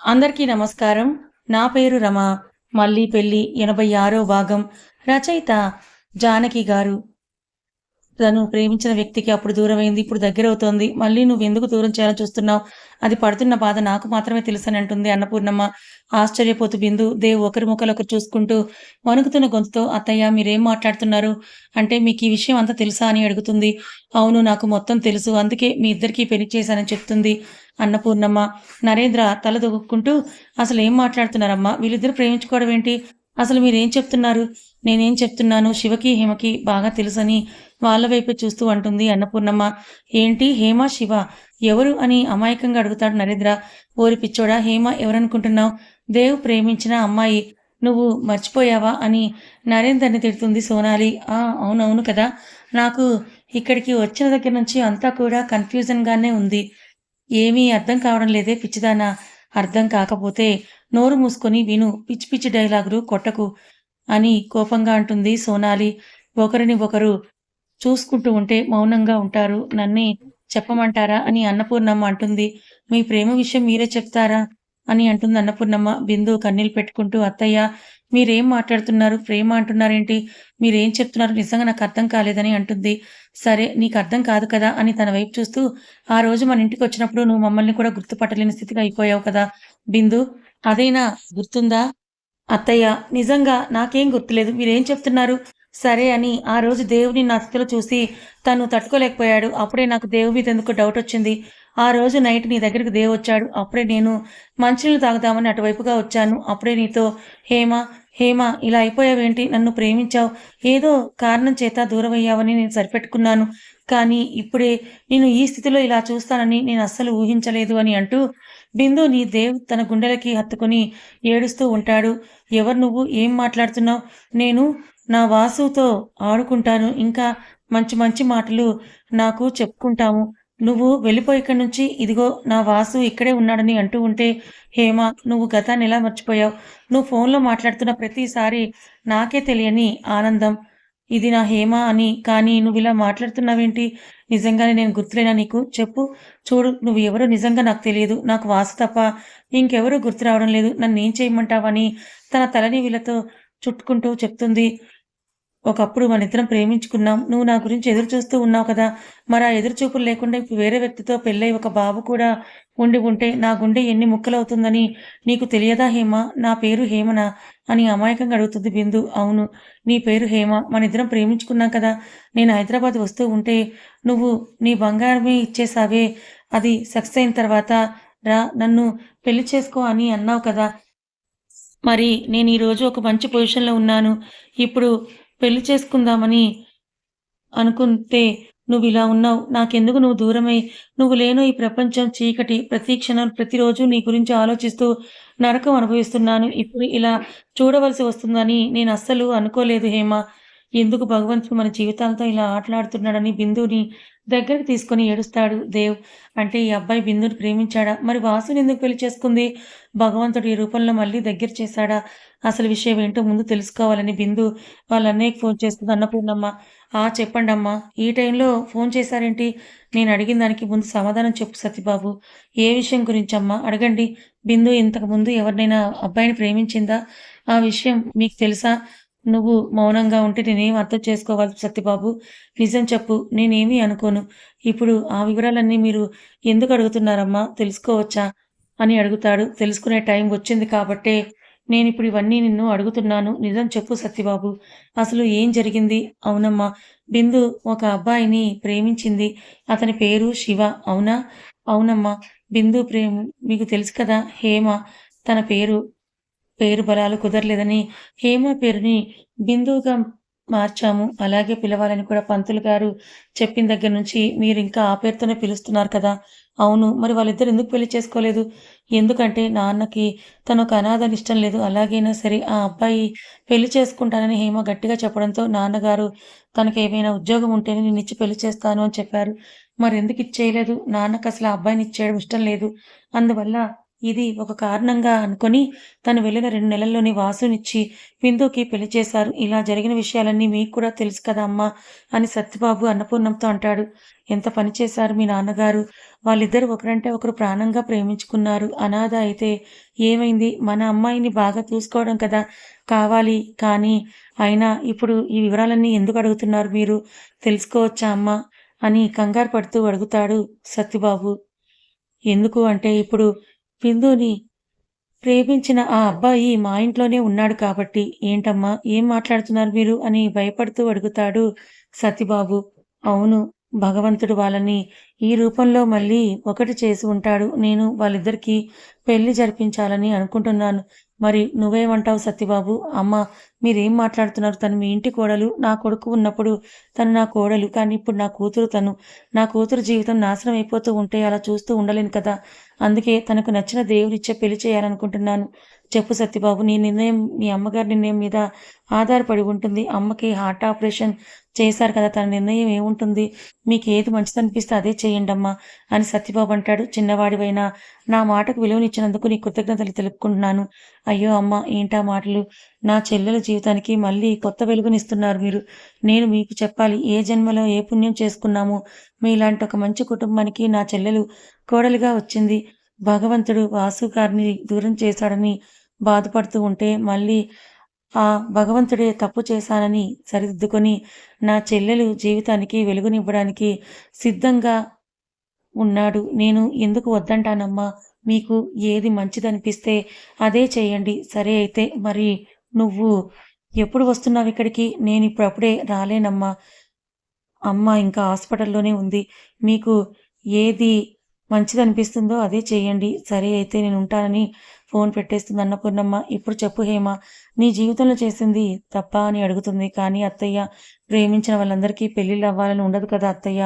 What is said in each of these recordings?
అందరికీ నమస్కారం. నా పేరు రమ. మళ్ళీ పెళ్ళి ఎనభై ఆరో భాగం రచయిత జానకి గారు. తను ప్రేమించిన వ్యక్తికి అప్పుడు దూరమైంది ఇప్పుడు దగ్గర అవుతోంది. మళ్ళీ నువ్వు ఎందుకు దూరం చేయాలని చూస్తున్నావు? అది పడుతున్న బాధ నాకు మాత్రమే తెలుసని అంటుంది అన్నపూర్ణమ్మ. ఆశ్చర్యపోతు బిందు దేవ్ ఒకరి ముఖాలు ఒకరు చూసుకుంటూ వణుకుతున్న గొంతుతో అత్తయ్య మీరేం మాట్లాడుతున్నారు? అంటే మీకు ఈ విషయం అంతా తెలుసా? అని అడుగుతుంది. అవును నాకు మొత్తం తెలుసు. అందుకే మీ ఇద్దరికీ పెళ్ళి చేశానని చెప్తుంది. అన్నపూర్ణమ్మ నరేంద్ర తలదొక్కుంటూ అసలు ఏం మాట్లాడుతున్నారమ్మా? వీళ్ళిద్దరు ప్రేమించుకోవడం ఏంటి? అసలు మీరేం చెప్తున్నారు? నేనేం చెప్తున్నాను? శివకి హేమకి బాగా తెలుసని వాళ్ళ వైపే చూస్తూ అంటుంది అన్నపూర్ణమ్మ. ఏంటి? హేమ శివ? ఎవరు? అని అమాయకంగా అడుగుతాడు నరేంద్ర. ఓరి పిచ్చోడా హేమ ఎవరనుకుంటున్నావు? దేవ్ ప్రేమించిన అమ్మాయి. నువ్వు మర్చిపోయావా? అని నరేందర్ని తిడుతుంది సోనాలి. ఆ అవునవును కదా. నాకు ఇక్కడికి వచ్చిన దగ్గర నుంచి అంతా కూడా కన్ఫ్యూజన్గానే ఉంది. ఏమీ అర్థం కావడం లేదే పిచ్చిదానా. అర్థం కాకపోతే నోరు మూసుకొని విను పిచ్చి పిచ్చి డైలాగులు కొట్టకు అని కోపంగా అంటుంది సోనాలి. ఒకరిని ఒకరు చూసుకుంటూ ఉంటే మౌనంగా ఉంటారు. నన్నే చెప్పమంటారా అని అన్నపూర్ణమ్మ అంటుంది. మీ ప్రేమ విషయం మీరే చెప్తారా అని అంటుంది అన్నపూర్ణమ్మ. బిందు కన్నీళ్ళు పెట్టుకుంటూ అత్తయ్య మీరేం మాట్లాడుతున్నారు? ప్రేమ అంటున్నారేంటి? మీరేం చెప్తున్నారు? నిజంగా నాకు అర్థం కాలేదని అంటుంది. సరే నీకు అర్థం కాదు కదా అని తన వైపు చూస్తూ ఆ రోజు మన ఇంటికి వచ్చినప్పుడు నువ్వు మమ్మల్ని కూడా గుర్తుపట్టలేని స్థితిగా అయిపోయావు కదా. బిందు అదేనా? గుర్తుందా? అత్తయ్య నిజంగా నాకేం గుర్తులేదు. మీరేం చెప్తున్నారు? సరే అని ఆ రోజు దేవుని నా స్థితిలో చూసి తను తట్టుకోలేకపోయాడు. అప్పుడే నాకు దేవు మీద ఎందుకు డౌట్ వచ్చింది. ఆ రోజు నైట్ నీ దగ్గరికి దేవు వచ్చాడు. అప్పుడే నేను మంచినీళ్ళు తాగుదామని అటువైపుగా వచ్చాను. అప్పుడే నీతో హేమ హేమ ఇలా అయిపోయావేంటి? నన్ను ప్రేమించావు. ఏదో కారణం చేత దూరం అయ్యావని నేను సరిపెట్టుకున్నాను. కానీ ఇప్పుడే నేను ఈ స్థితిలో ఇలా చూస్తానని నేను అస్సలు ఊహించలేదు అని అంటూ బిందు నీ దేవ్ తన గుండెలకి హత్తుకొని ఏడుస్తూ ఉంటాడు. ఎవరు నువ్వు? ఏం మాట్లాడుతున్నావు? నేను నా వాసుతో ఆడుకుంటాను. ఇంకా మంచి మంచి మాటలు నాకు చెప్పుకుంటాము. నువ్వు వెళ్ళిపోయి ఇక్కడి నుంచి. ఇదిగో నా వాసు ఇక్కడే ఉన్నాడని అంటూ ఉంటే హేమ నువ్వు గతాన్ని ఎలా మర్చిపోయావు? నువ్వు ఫోన్లో మాట్లాడుతున్న ప్రతిసారి నాకే తెలియని ఆనందం. ఇది నా హేమ అని. కానీ నువ్వు ఇలా మాట్లాడుతున్నావేంటి? నిజంగానే నేను గుర్తులేనా నీకు? చెప్పు. చూడు నువ్వు ఎవరో నిజంగా నాకు తెలియదు. నాకు వాసు తప్ప ఇంకెవరూ గుర్తు రావడం లేదు. నన్ను ఏం చేయమంటావని తన తలని వీళ్ళతో చుట్టుకుంటూ చెప్తుంది. ఒకప్పుడు మన ఇద్దరం ప్రేమించుకున్నాం. నువ్వు నా గురించి ఎదురు చూస్తూ ఉన్నావు కదా. మరి ఆ ఎదురు చూపులు లేకుండా ఇప్పుడు వేరే వ్యక్తితో పెళ్ళై ఒక బాబు కూడా ఉండి ఉంటే నా గుండె ఎన్ని ముక్కలవుతుందని నీకు తెలియదా హేమ? నా పేరు హేమనా? అని అమాయకంగా అడుగుతుంది బిందు. అవును నీ పేరు హేమ. మన ఇద్దరం ప్రేమించుకున్నాం కదా. నేను హైదరాబాద్ వస్తూ ఉంటే నువ్వు నీ బంగారమే ఇచ్చేసావే అది సక్సెస్ అయిన తర్వాత రా నన్ను పెళ్ళి చేసుకో అని అన్నావు కదా. మరి నేను ఈరోజు ఒక మంచి పొజిషన్లో ఉన్నాను. ఇప్పుడు పెళ్ళి చేసుకుందామని అనుకుంటే నువ్వు ఇలా ఉన్నావు. నాకెందుకు నువ్వు దూరమై? నువ్వు లేను ఈ ప్రపంచం చీకటి. ప్రతి క్షణం ప్రతిరోజు నీ గురించి ఆలోచిస్తూ నరకం అనుభవిస్తున్నాను. ఇప్పుడు ఇలా చూడవలసి వస్తుందని నేను అస్సలు అనుకోలేదు హేమ. ఎందుకు భగవంతుడు మన జీవితాలతో ఇలా ఆటలాడుతున్నాడని బిందుని దగ్గరికి తీసుకొని ఏడుస్తాడు దేవ్. అంటే ఈ అబ్బాయి బిందుని ప్రేమించాడా? మరి వాసుని ఎందుకు పెళ్ళి చేసుకుంది? భగవంతుడు ఈ రూపంలో మళ్ళీ దగ్గర చేశాడా? అసలు విషయం ఏంటో ముందు తెలుసుకోవాలని బిందు వాళ్ళ అన్నయ్యకి ఫోన్ చేస్తుంది. అన్నపూర్ణమ్మ ఆ చెప్పండి అమ్మా ఈ టైంలో ఫోన్ చేశారేంటి? నేను అడిగిన దానికి ముందు సమాధానం చెప్పు సతీబాబు. ఏ విషయం గురించి అమ్మా? అడగండి. బిందు ఇంతకు ముందు ఎవరినైనా అబ్బాయిని ప్రేమించిందా? ఆ విషయం మీకు తెలుసా? నువ్వు మౌనంగా ఉంటే నేనేం అర్థం చేసుకోవాలి సత్యబాబు? నిజం చెప్పు నేనేమీ అనుకోను. ఇప్పుడు ఆ వివరాలన్నీ మీరు ఎందుకు అడుగుతున్నారమ్మా? తెలుసుకోవచ్చా? అని అడుగుతాడు. తెలుసుకునే టైం వచ్చింది కాబట్టే నేను ఇప్పుడు ఇవన్నీ నిన్ను అడుగుతున్నాను. నిజం చెప్పు సత్యబాబు. అసలు ఏం జరిగింది? అవునమ్మా. బిందు ఒక అబ్బాయిని ప్రేమించింది. అతని పేరు శివ. అవునా? అవునమ్మా. బిందు ప్రేమ మీకు తెలుసు కదా హేమ. తన పేరు పేరు బలాలు కుదరలేదని హేమ పేరుని బిందువుగా మార్చాము. అలాగే పిలవాలని కూడా పంతులు గారు చెప్పిన దగ్గర నుంచి మీరు ఇంకా ఆ పేరుతోనే పిలుస్తున్నారు కదా. అవును మరి వాళ్ళిద్దరు ఎందుకు పెళ్ళి చేసుకోలేదు? ఎందుకంటే నాన్నకి తను ఒక అనాథని ఇష్టం లేదు. అలాగైనా సరే ఆ అబ్బాయి పెళ్ళి చేసుకుంటానని హేమ గట్టిగా చెప్పడంతో నాన్నగారు తనకి ఏమైనా ఉద్యోగం ఉంటేనే నేను ఇచ్చి పెళ్ళి చేస్తాను అని చెప్పారు. మరి ఎందుకు ఇచ్చేయలేదు? నాన్నకు అసలు ఆ అబ్బాయిని ఇచ్చేయడం ఇష్టం లేదు. అందువల్ల ఇది ఒక కారణంగా అనుకొని తను వెళ్ళిన రెండు నెలల్లోనే వాసునిచ్చి బిందుకి పెళ్ళి చేశారు. ఇలా జరిగిన విషయాలన్నీ మీకు కూడా తెలుసు కదా అమ్మా అని సత్యబాబు అన్నపూర్ణంతో అంటాడు. ఎంత పని చేశారు మీ నాన్నగారు? వాళ్ళిద్దరు ఒకరంటే ఒకరు ప్రాణంగా ప్రేమించుకున్నారు. అనాథ అయితే ఏమైంది? మన అమ్మాయిని బాగా చూసుకోవడం కదా కావాలి. కానీ అయినా ఇప్పుడు ఈ వివరాలన్నీ ఎందుకు అడుగుతున్నారు మీరు? తెలుసుకోవచ్చా అమ్మ అని కంగారు పడుతూ అడుగుతాడు సత్యబాబు. ఎందుకు అంటే ఇప్పుడు బిందుని ప్రేమించిన ఆ అబ్బాయి మా ఇంట్లోనే ఉన్నాడు కాబట్టి ఏంటమ్మా ఏం మాట్లాడుతున్నారు మీరు అని భయపడుతూ అడుగుతాడు సతిబాబు అవును భగవంతుడు వాళ్ళని ఈ రూపంలో మళ్ళీ ఒకటి చేసి ఉంటాడు. నేను వాళ్ళిద్దరికీ పెళ్ళి జరిపించాలని అనుకుంటున్నాను. మరి నువ్వేమంటావు సత్యబాబు? అమ్మ మీరేం మాట్లాడుతున్నారు? తను మీ ఇంటి కోడలు నా కొడుకు ఉన్నప్పుడు తను నా కోడలు కానీ ఇప్పుడు నా కూతురు తను. నా కూతురు జీవితం నాశనం అయిపోతూ ఉంటే అలా చూస్తూ ఉండలేను కదా. అందుకే తనకు నచ్చిన దేవుడిచ్చే పెళ్ళి చేయాలనుకుంటున్నాను. చెప్పు సత్యబాబు నీ నిర్ణయం మీ అమ్మగారి నిర్ణయం మీద ఆధారపడి ఉంటుంది. అమ్మకి హార్ట్ ఆపరేషన్ చేశారు కదా తన నిర్ణయం ఏముంటుంది? మీకు ఏది మంచిదనిపిస్తే అదే చేయండి అమ్మా అని సత్యబాబు అంటాడు. చిన్నవాడివైనా నా మాటకు విలువనిచ్చినందుకు నీ కృతజ్ఞతలు తెలుపుకుంటున్నాను. అయ్యో అమ్మ ఏంటా మాటలు? నా చెల్లెల జీవితానికి మళ్ళీ కొత్త వెలుగునిస్తున్నారు మీరు. నేను మీకు చెప్పాలి ఏ జన్మలో ఏ పుణ్యం చేసుకున్నామో? మీలాంటి ఒక మంచి కుటుంబానికి నా చెల్లెలు కోడలుగా వచ్చింది. భగవంతుడు వాసు గారిని దూరం చేశాడని బాధపడుతూ ఉంటే మళ్ళీ ఆ భగవంతుడే తప్పు చేశానని సరిదిద్దుకొని నా చెల్లెలు జీవితానికి వెలుగునివ్వడానికి సిద్ధంగా ఉన్నాడు. నేను ఎందుకు వద్దంటానమ్మా? మీకు ఏది మంచిదనిపిస్తే అదే చేయండి. సరే అయితే మరి నువ్వు ఎప్పుడు వస్తున్నావు ఇక్కడికి? నేను ఇప్పుడు అప్పుడే రాలేనమ్మా. అమ్మ ఇంకా హాస్పిటల్లోనే ఉంది. మీకు ఏది మంచిదనిపిస్తుందో అదే చేయండి. సరే అయితే నేను ఉంటానని ఫోన్ పెట్టేస్తుంది అన్నపూర్ణమ్మ ఇప్పుడు చెప్పు హేమ నీ జీవితంలో చేసింది తప్ప అని అడుగుతుంది. కానీ అత్తయ్య ప్రేమించిన వాళ్ళందరికీ పెళ్ళిళ్ళు అవ్వాలని ఉండదు కదా అత్తయ్య.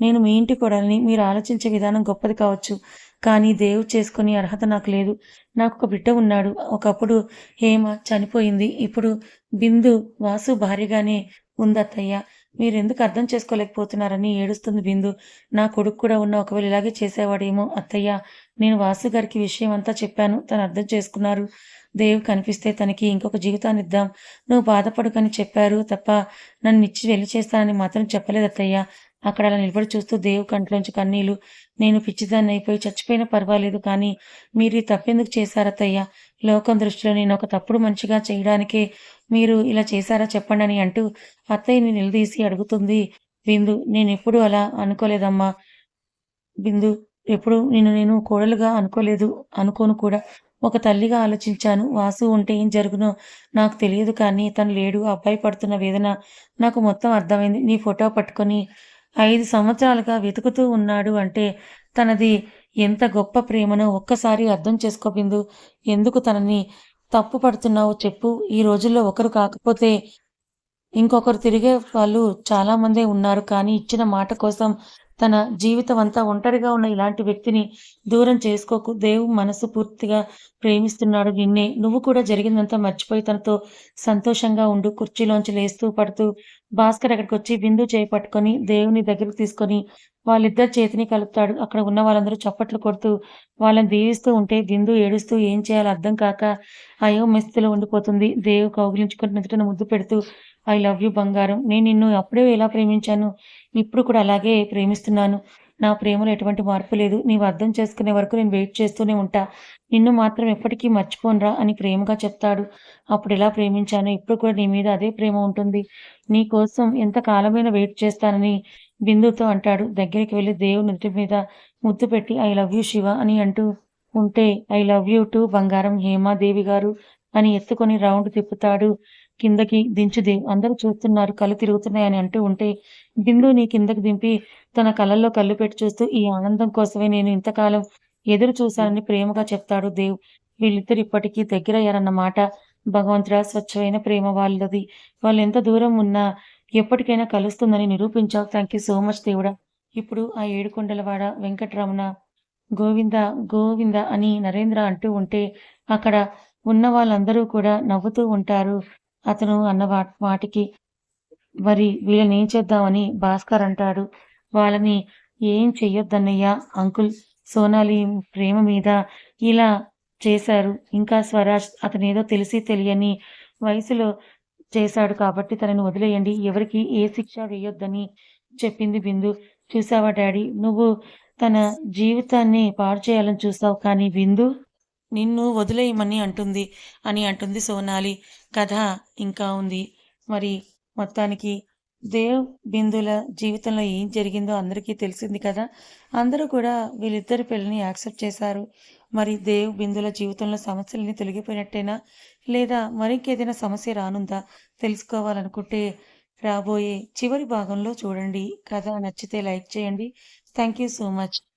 నేను మీ ఇంటి కొడాలని మీరు ఆలోచించే విధానం గొప్పది కావచ్చు. కానీ దేవుడు చేసుకుని అర్హత నాకు లేదు. నాకు ఒక బిడ్డ ఉన్నాడు. ఒకప్పుడు హేమ చనిపోయింది. ఇప్పుడు బిందు వాసు భార్యగానే ఉంది అత్తయ్య. మీరెందుకు అర్థం చేసుకోలేకపోతున్నారని ఏడుస్తుంది బిందు. నా కొడుకు కూడా ఉన్న ఒకవేళ ఇలాగే చేసేవాడేమో అత్తయ్య. నేను వాసు గారికి విషయం అంతా చెప్పాను. తను అర్థం చేసుకున్నారు. దేవు కనిపిస్తే తనకి ఇంకొక జీవితాన్ని ఇద్దాం. నువ్వు బాధపడుకని చెప్పారు తప్ప నన్ను ఇచ్చి వెళ్ళి చేస్తానని మాత్రం చెప్పలేదు అత్తయ్య. అక్కడ అలా నిలబడి చూస్తూ దేవు కంట్లోంచి కన్నీళ్ళు నేను పిచ్చిదాన్ని అయిపోయి చచ్చిపోయినా పర్వాలేదు కానీ మీరు ఈ తప్పెందుకు చేశారతయ్యా లోకం దృష్టిలో నేను ఒక తప్పుడు మనిషిగా చేయడానికే మీరు ఇలా చేశారా చెప్పండి అని అంటూ అత్తయ్యని నిలదీసి అడుగుతుంది. బిందు నేను ఎప్పుడు అలా అనుకోలేదమ్మా. బిందు ఎప్పుడు నేను నేను కోడలుగా అనుకోలేదు అనుకోను కూడా. ఒక తల్లిగా ఆలోచించాను. వాసు ఉంటే ఏం జరుగునో నాకు తెలియదు కానీ తను లేడు. అబ్బాయి పడుతున్న వేదన నాకు మొత్తం అర్థమైంది. నీ ఫోటో పట్టుకొని ఐదు సంవత్సరాలుగా వెతుకుతూ ఉన్నాడు అంటే తనది ఎంత గొప్ప ప్రేమనో ఒక్కసారి అర్థం చేసుకోబిందు ఎందుకు తనని తప్పు పడుతున్నావో చెప్పు. ఈ రోజుల్లో ఒకరు కాకపోతే ఇంకొకరు తిరిగే వాళ్ళు చాలామందే ఉన్నారు. కానీ ఇచ్చిన మాట కోసం తన జీవితం అంతా ఒంటరిగా ఉన్న ఇలాంటి వ్యక్తిని దూరం చేసుకోకు. దేవు మనసు పూర్తిగా ప్రేమిస్తున్నాడు. నిన్నే నువ్వు కూడా జరిగిందంతా మర్చిపోయి తనతో సంతోషంగా ఉండు. కుర్చీలోంచి లేస్తూ పడుతూ భాస్కర్ అక్కడికి వచ్చి బిందు చేయి పట్టుకొని దేవుని దగ్గరకు తీసుకొని వాళ్ళిద్దరు చేతిని కలుపుతాడు. అక్కడ ఉన్న వాళ్ళందరూ చప్పట్లు కొడుతూ వాళ్ళని దీవిస్తూ ఉంటే బిందు ఏడుస్తూ ఏం చేయాలో అర్థం కాక అయోమస్థితిలో ఉండిపోతుంది. దేవు కౌగిలించుకుని మెదటను ముద్దు పెడుతూ ఐ లవ్ యూ బంగారం. నేను నిన్ను అప్పుడే ఎలా ప్రేమించాను? ఇప్పుడు కూడా అలాగే ప్రేమిస్తున్నాను. నా ప్రేమలో ఎటువంటి మార్పు లేదు. నీవు అర్థం చేసుకునే వరకు నేను వెయిట్ చేస్తూనే ఉంటా. నిన్ను మాత్రం ఎప్పటికీ మర్చిపోనరా అని ప్రేమగా చెప్తాడు. అప్పుడు ఎలా ప్రేమించాను? ఇప్పుడు కూడా నీ మీద అదే ప్రేమ ఉంటుంది. నీ కోసం ఎంత కాలమైన వెయిట్ చేస్తానని బిందుతో అంటాడు. దగ్గరికి వెళ్ళి దేవుని నుటి మీద ముద్దు పెట్టి ఐ లవ్ యూ శివ అని అంటూ ఉంటే ఐ లవ్ యూ టు బంగారం హేమాదేవి గారు అని ఎత్తుకొని రౌండ్ తిప్పుతాడు. కిందకి దించుదేవ్ అందరూ చూస్తున్నారు కళ్ళు తిరుగుతున్నాయని అంటూ ఉంటే బిందుని కిందకి దింపి తన కళ్ళల్లో కళ్ళు పెట్టి చూస్తూ ఈ ఆనందం కోసమే నేను ఇంతకాలం ఎదురు చూశానని ప్రేమగా చెప్తాడు దేవ్. వీళ్ళిద్దరు ఇప్పటికీ దగ్గరయ్యారన్న మాట భగవంతుడా స్వచ్ఛమైన ప్రేమ వాళ్ళది. వాళ్ళు ఎంత దూరం ఉన్నా ఎప్పటికైనా కలుస్తుందని నిరూపించావు. థ్యాంక్ యూ సో మచ్ దేవుడా. ఇప్పుడు ఆ ఏడుకొండలవాడ వెంకటరమణ గోవింద గోవింద అని నరేంద్ర అంటూ ఉంటే అక్కడ ఉన్న వాళ్ళందరూ కూడా నవ్వుతూ ఉంటారు. అతను అన్న వాటికి మరి వీళ్ళని ఏం చేద్దామని భాస్కర్ అంటాడు. వాళ్ళని ఏం చెయ్యొద్దన్నయ్యా అంకుల్ సోనాలి ప్రేమ మీద ఇలా చేశారు. ఇంకా స్వరాజ్ అతనేదో తెలిసి తెలియని వయసులో చేశాడు కాబట్టి తనని వదిలేయండి. ఎవరికి ఏ శిక్ష వేయొద్దని చెప్పింది బిందు చూసావా డాడీ నువ్వు తన జీవితాన్ని పాడు చేయాలని చూసావు కానీ బిందు నిన్ను వదిలేయమని అంటుంది అని అంటుంది సోనాలి. కథ ఇంకా ఉంది. మరి మొత్తానికి దేవ్ బిందుల జీవితంలో ఏం జరిగిందో అందరికీ తెలిసింది కదా. అందరూ కూడా వీళ్ళిద్దరి పెళ్ళిని యాక్సెప్ట్ చేశారు. మరి దేవ్ బిందుల జీవితంలో సమస్యలని తొలగిపోయినట్టేనా? లేదా మరింకేదైనా సమస్య రానుందా? తెలుసుకోవాలనుకుంటే రాబోయే చివరి భాగంలో చూడండి. కథ నచ్చితే లైక్ చేయండి. Thank you so much.